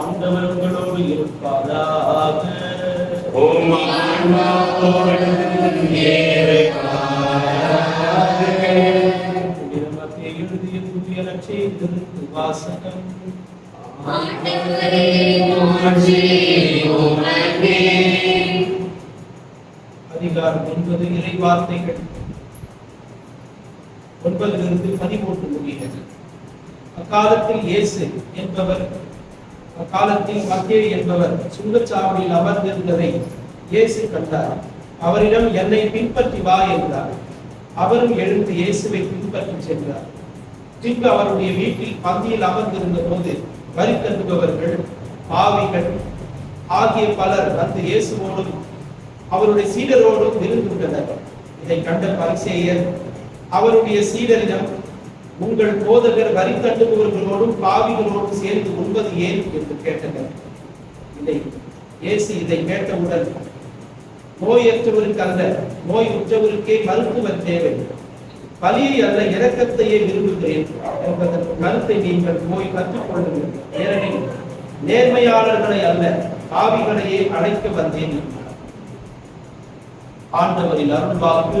ஆண்டவர் உங்களோடு இருப்பாராக. உம் ஆன்மாவோடும் இருப்பாராக. நமக்கு எழுதிய புதிய நற்செய்தியிலிருந்து வாசகம். அதிகாரம் ஒன்பது இறை வார்த்தைகள் ஒன்பதிலிருந்து பதிமூன்று முடிகிறது. அக்காலத்தில் இயேசு என்பவர் அக்காலத்தில் மத்திய என்பவர் சுங்கச்சாவடியில் அமர்ந்திருந்ததை இயேசு கண்டார். அவரிடம் என்னை பின்பற்றி வா என்றார். அவரும் எழுந்து இயேசுவை பின்பற்றி சென்றார். பின்பு அவருடைய வீட்டில் பந்தியில் அமர்ந்திருந்த போது வரி தண்டுபவர்கள் பாவிகள் ஆகிய பலர் வந்து இயேசுவோடும் அவருடைய சீடரோடும் விருந்துள்ளனர் இதை கண்ட பரிசேயர் அவருடைய சீடரிடம் உங்கள் போதகர் வரி தட்டுபவர்களோடும் பாவிகளோடும் சேர்ந்து உண்பது ஏன் என்று கேட்டனர். இதை இயேசு இதை கேட்டவுடன் நோயற்றவருக்கு அல்ல நோய் உற்றவருக்கே மருத்துவர் தேவை. பலியை அல்ல இரக்கத்தையே விரும்புகிறேன் என்பதற்கு கருத்தை நீங்கள் போய் கற்றுக்கொள்ளுங்கள் ஏனெனில் நேர்மையாளர்களை அல்ல பாவிகளையே அழைக்க வந்தேன் என்றார். ஆண்டவரின் அருள்வாக்கு.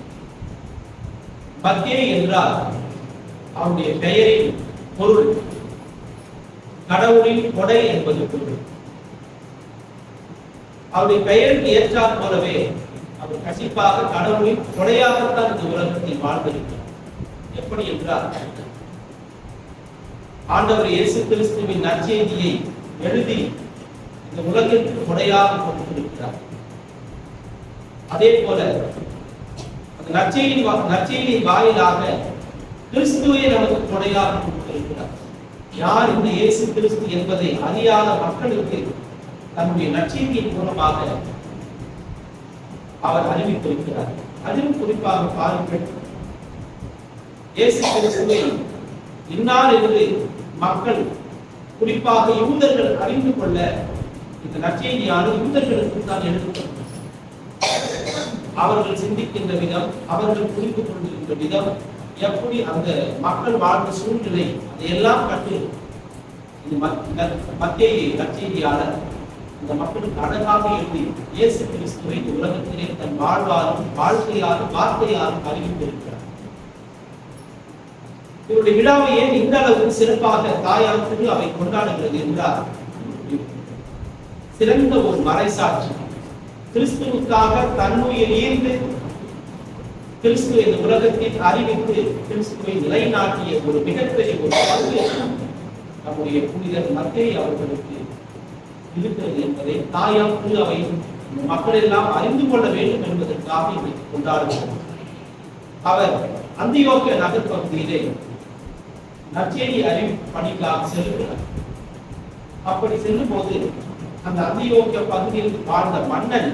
மத்திய என்றால் அவருடைய பெயரின் பொருள். கடவுளின் கொடை என்பது பொருள். அவருடைய பெயருக்கு ஏற்றாற் போலவே அவர் கசிப்பாக கடவுளின் கொடையாகத்தான் இந்த உலகத்தில் வாழ்ந்திருக்கிறார். எப்படி என்றால் ஆண்டவர் இயேசு கிறிஸ்துவின் நற்செய்தியை எழுதி இந்த உலகிற்கு கொடையாக கொடுத்திருக்கிறார். அதே போல அந்த நற்செய்தி வாயிலாக கிறிஸ்துவை நமக்கு கொடையாக கொடுத்திருக்கிறார். யார் இந்த இயேசு கிறிஸ்து என்பதை அறியாத மக்களுக்கு தன்னுடைய நற்செய்தியின் மூலமாக அவர் அறிவித்திருக்கிறார். அதிலும் குறிப்பாக பாருங்கள் இயேசு கிறிஸ்துவை இன்னார் என்று மக்கள் குறிப்பாக யூதர்கள் அறிந்து கொள்ள இந்த நற்செய்தியானது யூதர்களுக்கு தான் எழுதப்பட்டது அவர்கள் சிந்திக்கின்ற விதம் அவர்கள் புரிந்து கொண்டிருக்கின்ற விதம் எப்படி அந்த மக்கள் வாழ்ந்த சூழ்நிலை அதையெல்லாம் கற்று இது மத்திய நற்செய்தியாளர் இந்த மக்களுக்கு அழகாக எழுதி இயேசு கிறிஸ்துவை இந்த உலகத்திலே தன் வாழ்வாரும் வாழ்க்கையாரும் வார்த்தையாரும் அறிவித்திருக்கிறார். இவருடைய விழாவை ஏன் இந்த அளவுக்கு சிறப்பாக தாயார் திரு அவை கொண்டாடுகிறது என்றார் சிறந்த ஒரு மறைசாட்சி. கிறிஸ்துவுக்காக தன்னுயிர் ஈர்ந்து கிறிஸ்து இந்த உலகத்தில் அறிவித்து கிறிஸ்துவை நிலைநாட்டிய ஒரு மிகப்பெரிய ஒரு பங்கு நம்முடைய புனிதர் மத்திய அவர்களுக்கு இருக்கிறது என்பதை தாயார் திரு அவை மக்கள் எல்லாம் அறிந்து கொள்ள வேண்டும் என்பதற்காக இன்றைக்கு கொண்டாடுகிறோம். அவர் அந்தியோக்கிய நகர் பகுதியிலே நச்சேரி அறிவு பணிக்காக செல்கிறார். அப்படி செல்லும் போது அந்த அந்தியோக்கிய பகுதியில் வாழ்ந்த மன்னன்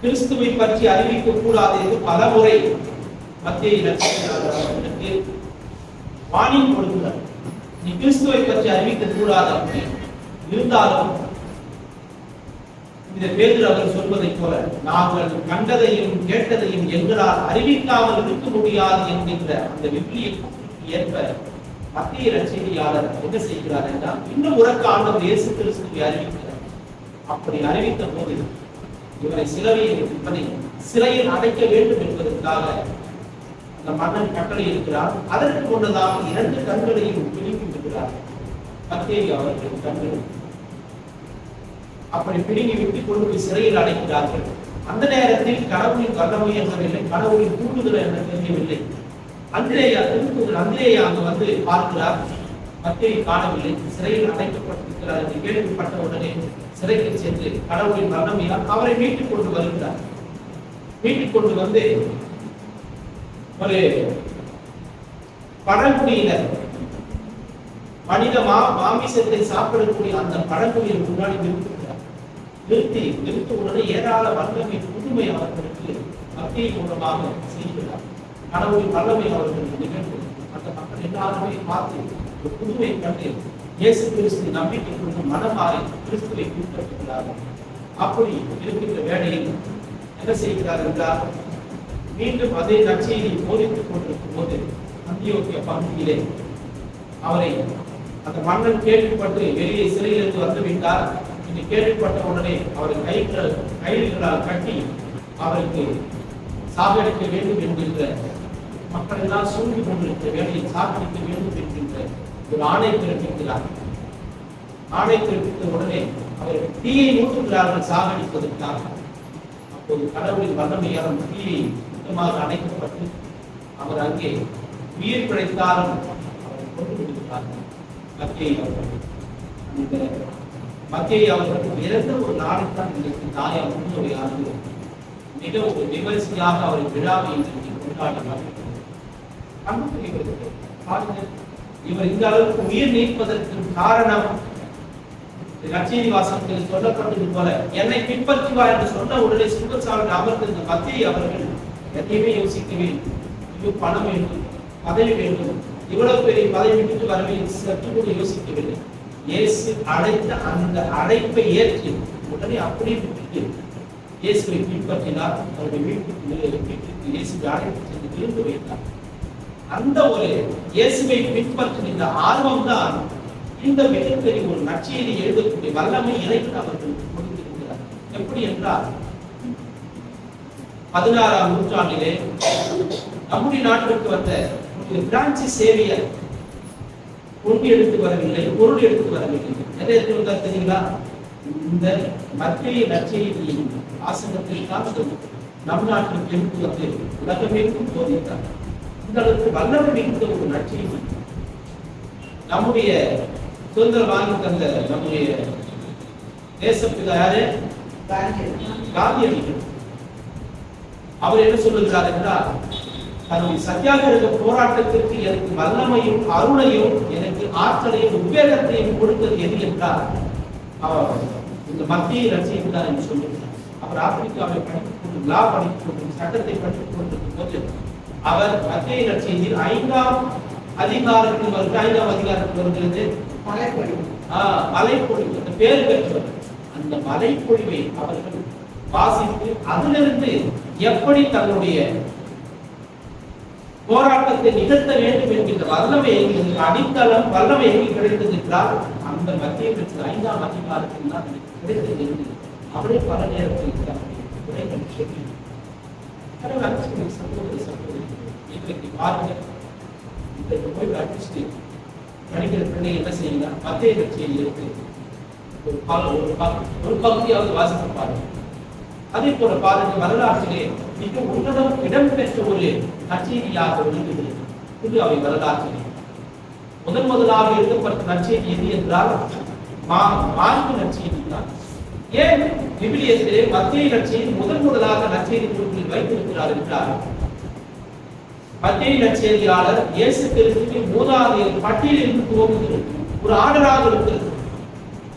கிறிஸ்துவை பற்றி அறிவிக்க கூடாது என்று பலமுறை மத்திய நற்செய்தியாளர் வாணியம் கொடுக்கிறார். நீ கிறிஸ்துவை பற்றி அறிவிக்க கூடாது அப்படின்னு இருந்தாலும் இந்த பேரில் அவர் சொல்வதைப் போல நாங்கள் கண்டதையும் கேட்டதையும் எங்களால் அறிவிக்காமல் இருக்க முடியாது என்கின்ற அந்த விபிலியை ஏற்ப மத்திய ரட்சியாளர் என்ன செய்கிறார் என்றால் இன்னும் உறக்க ஆண்டவர் இயேசு கிறிஸ்துவை அறிவிக்கிறார் அப்படி அறிவித்த போது இவரை சிலவையில் இருப்பதை சிறையில் அடைக்க வேண்டும் என்பதற்காக அந்த மன்னன் கட்டளை இருக்கிறார் அதற்கு முன்னதாக இரண்டு கண்களையும் பிடுங்கி விடுகிறார். மத்தேயு அவர்கள் கண்கள். அப்படி பிடுங்கி விட்டு கொண்டு போய் சிறையில் அடைக்கிறார்கள். அந்த நேரத்தில் கடவுளின் வல்லமை என்றவில்லை கடவுளின் தூண்டுதல் என்ற தெரியவில்லை. அந்திரேயா திருத்தூதர் அந்திரேயா அங்கு வந்து பார்க்கிறார். பத்திரை காணவில்லை சிறையில் அடைக்கப்பட்டிருக்கிறார் என்று கேள்விப்பட்ட உடனே சிறைக்கு சென்று கடவுளின் வல்லமையால் அவரை மீட்டுக் கொண்டு வருகிறார். வீட்டுக்கு கொண்டு வந்து ஒரு பழங்குடியினர் மனித மா மாமிசத்தை சாப்பிடக்கூடிய அந்த பழங்குடியின் முன்னாடி நிறுத்துகிறார். நிறுத்தி நிறுத்த உடனே ஏராள வல்லமை புதுமை அவர்களுக்கு மத்திய மூலமாக செய்கிறார். கடவுளின் வல்லமை அவர்களுக்கு நிகழ்வு அந்த மக்கள் எல்லாருமே பார்த்து ஒரு புதுமை கண்டு இயேசு கிறிஸ்து நம்பிக்கை கொண்டு மனமாறி கிறிஸ்துவை பின்பற்றுகிறார்கள் அப்படி இருக்கின்ற வேளையில் என்ன செய்கிறார் என்றால் மீண்டும் அதே நச்சையை போதித்துக் கொண்டிருக்கும் போது அந்தியோக்கிய பகுதியிலே அவரை அந்த மன்னன் கேள்விப்பட்டு வெளியே சிறையிலிருந்து வந்துவிட்டார் என்று கேள்விப்பட்ட உடனே அவரை கைகள் கைகளால் கட்டி அவருக்கு சாகடிக்க வேண்டும் என்கின்ற மக்கள் எல்லாம் சூழ்ந்து கொண்டிருக்கிற வேலையை சாகடிக்க வேண்டும் ஒரு ஆணை பிறப்பிக்கிறார் ஆணை பிறப்பித்த உடனே அவர்கள் தீயை ஊற்றுகிறார்கள் சாகடிப்பதற்காக. அப்போது கடவுளின் வல்லமையால் தீயை சுத்தமாக அணைக்கப்பட்டு அவர் அங்கே உயிர் பிழைத்தாலும் அவரை கொண்டு விடுகிறார்கள். மத்தியை அவர்கள் அந்த மத்தியை அவர்களுக்கு இறந்த ஒரு நாளைத்தான் இன்றைக்கு தாயார் முன்னுரையானது மிக ஒரு விமரிசையாக அவரை விழாவை இன்றைக்கு கொண்டாடினார்கள் அன்புக்குரியவர்களே, பாருங்கள் இவர் இந்த அளவுக்கு உயிர் நீப்பதற்கு காரணம் நச்சீதி சொல்லப்பட்டது போல என்னை பின்பற்றுவா என்று சொன்ன உடனே சுங்கச்சாலையில் அமர்ந்திருந்த மத்தியை அவர்கள் எதையுமே யோசிக்கவே இல்லை. ஐயோ பணம் வேண்டும் பதவி வேண்டும் இவ்வளவு பெரிய பதவி விட்டு வரவே சற்று கூட யோசிக்கவில்லை. இயேசு அழைத்த அந்த அழைப்பை ஏற்று உடனே அப்படியே விட்டுட்டு இயேசுவை பின்பற்றினார். அவருடைய வீட்டுக்கு மேலே வீட்டுக்கு அழைத்து சென்று திரும்ப வைத்தார். அந்த ஒரு இயேசுவை பின்பற்றுகின்ற ஆர்வம் தான் இந்த மிகப்பெரிய ஒரு நற்செய்தி எழுதக்கூடிய வல்லமை இறைவன் அவர்கள் கொடுத்திருக்கிறார். எப்படி என்றால் பதினாறாம் நூற்றாண்டிலே நம்முடைய நாட்டிற்கு வந்த பிரான்சி சேவியர் கொண்டு எடுத்து வரவில்லை பொருள் எடுத்து வரவில்லை. எதை எடுத்து வந்தார் தெரியுங்களா? இந்த மத்திய நற்செய்தியின் ஆசனத்தில் தான் நம் நாட்டிற்கு எடுத்து வந்து உலகமேற்கும் போதித்தார். உங்களுக்கு அளவுக்கு வல்லமை மிகுந்த ஒரு நற்செய்தி. நம்முடைய சுதந்திரம் வாங்கி தந்த நம்முடைய தேசப்பிதா யாரு காந்தியடிகள். அவர் என்ன சொல்லுகிறார் என்றால் தன்னுடைய சத்தியாகிரக போராட்டத்திற்கு எனக்கு வல்லமையும் அருளையும் எனக்கு ஆற்றலையும் உத்வேகத்தையும் கொடுத்தது எது என்றால் அவர் இந்த மத்திய ரசிகை என்று சொல்லுகிறார். அவர் ஆப்பிரிக்காவை படித்துக் கொண்டு லா படித்துக் கொண்டு சட்டத்தை படித்துக் கொண்டிருக்கும் போது அவர் மத்திய ரசிகையில் ஐந்தாம் அதிகாரத்தில் வருது ஐந்தாம் அதிகாரத்தில் வருகிறது ஆஹ், மலைப்பொழிவு. அந்த பேர் பெற்றவர் அந்த மலைப்பொழிவை அவர்கள் வாசித்து அதிலிருந்து எப்படி தன்னுடைய போராட்டத்தை நிகழ்த்த வேண்டும் என்கின்ற வல்லமை எங்களுக்கு அடித்தளம் வல்லமை எங்கே கிடைத்தது என்றால் அந்த மத்திய பிரச்சனை ஐந்தாம் அதிகாரத்தில் தான் கிடைத்தது என்று அவரே பல நேரத்தில் சகோதர சகோதரி இன்றைக்கு பாருங்க போய் அடிச்சுட்டு படிக்கிற பிள்ளை என்ன செய்யுங்க மத்திய கட்சியில் இருக்கு ஒரு பல ஒரு பாகம் ஒரு பகுதியாவது வாசித்து பாருங்க. அதே போல பாருங்க வரலாற்றிலே மிக உன்னதம் இடம்பெற்ற ஒரு நச்செய்தியாக விளங்குகிறது. இது அவை வரலாற்றிலே. முதன் முதலாக எழுதப்பட்ட நற்செய்தி எது என்றால் மா மார்க்கு நற்செய்தி தான். ஏன் விபிலியத்திலே மத்திய நற்செய்தி முதன் முதலாக நற்செய்தி நூல்களில் வைத்திருக்கிறார் என்றார்கள் மத்திய செய்தியாளர் இயேசு கிறிஸ்துவின் மூதாதையர் பட்டியலில் துவங்குகிறது. ஒரு ஆர்டராக இருக்கிறது.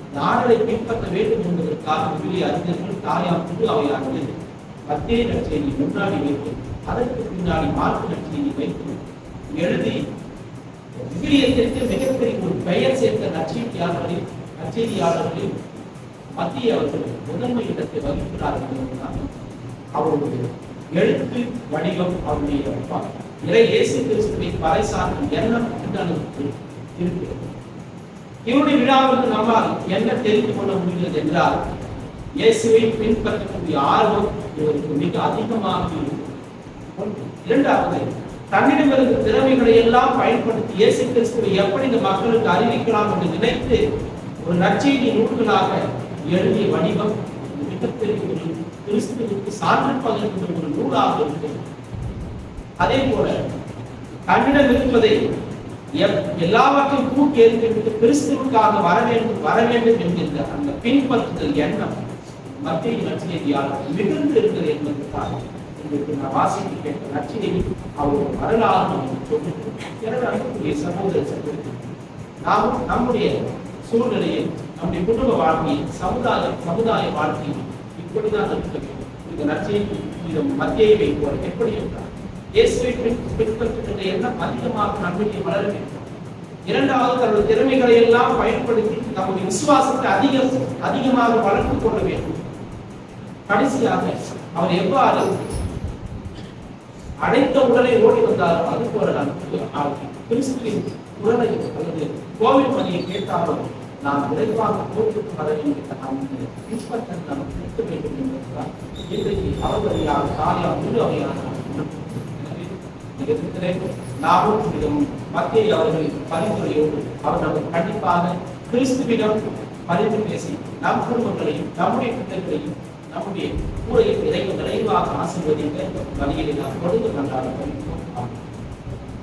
இந்த ஆர்டரை பின்பற்ற வேண்டும் என்பதற்காக விவிலிய அறிஞர்கள் தாயார் புது அவையானது மத்திய நற்செய்தி முன்னாடி வைத்து அதற்கு பின்னாடி மார்க்கு நற்செய்தி வைத்து எழுதி விவிலியத்திற்கு மிகப்பெரிய ஒரு பெயர் சேர்த்த நற்செய்தியாளர்களில் நற்செய்தியாளர்களில் மத்திய அவர்கள் முதன்மை இடத்தை வகிக்கிறார்கள் என்பதுதான் அவருடைய எழுத்து வடிவம் அவருடைய இறை இயேசு கிறிஸ்துவை பறைசாற்றும் எண்ணம் பின்னணிக்கு இருக்கிறது இவருடைய விழாவிற்கு நம்மால் என்ன தெரிந்து கொள்ள முடிகிறது என்றால் இயேசுவை பின்பற்றக்கூடிய ஆர்வம் இவருக்கு மிக அதிகமாக இருக்கிறது. இரண்டாவது இரண்டாவது தன்னிடமிருந்து திறமைகளை எல்லாம் பயன்படுத்தி இயேசு கிறிஸ்துவை எப்படி இந்த மக்களுக்கு அறிவிக்கலாம் என்று நினைத்து ஒரு நற்செய்தி நூல்களாக எழுதிய வடிவம் மிகப்பெரிய ஒரு கிறிஸ்துவுக்கு சான்று ஒரு நூலாக இருக்கிறது அதே போல தன்னிடம் இருப்பதை எப்- எல்லாவற்றையும் கூட்டி எறிந்துவிட்டு கிறிஸ்துவுக்காக வர வேண்டும் வர வேண்டும் என்கின்ற அந்த பின்பற்றுதல் எண்ணம் மத்திய நற்செய்தியால் மிகுந்து இருக்கிறது என்பதற்காக இன்றைக்கு நான் வாசித்து கேட்ட நச்சினை அவருடைய வரலாறு எனவே அன்புக்குரிய சகோதர சகோதரி. நாம் நம்முடைய சூழ்நிலையில் நம்முடைய குடும்ப வாழ்க்கையில் சமுதாய சமுதாய வாழ்க்கையில் இப்படிதான் இருக்க வேண்டும். இந்த நச்சினை இந்த மத்தியை வைப்பவர் எப்படி என்றார் இயேசுவை பின்- பின்பற்றுகின்ற எண்ணம் அதிகமாக நம்பிக்கை வளர வேண்டும். இரண்டாவது தன்னுடைய திறமைகளை எல்லாம் பயன்படுத்தி நம்முடைய விசுவாசத்தை அதிகம் அதிகமாக வளர்த்துக் கொள்ள வேண்டும். கடைசியாக அவர் எவ்வாறு அடைத்த உடலை ஓடி வந்தாரோ அது போல நான் கிறிஸ்துவின் உடலை அல்லது கோவில் பணியை கேட்டாலும் நாம் விரைவாக கோவிலுக்கு வர வேண்டும் நாம் இன்ஸ்பெக்டர் நாம் இருக்க வேண்டும் என்பதுதான் இன்றைக்கு அவர்களையாக காலையாக முழு அவையாக எதிர்த்து இடத்திலே நாமும் மத்திய அவர்களின் பரிந்துரையோடு அவர்கள் கண்டிப்பாக கிறிஸ்துவிடம் பரிந்து பேசி நம் குடும்பங்களையும் நம்முடைய பிள்ளைகளையும் நம்முடைய கூரையும் இறைவன் விரைவாக ஆசீர்வதிக்க வழியில் நாம் கொடுத்து கொண்டாட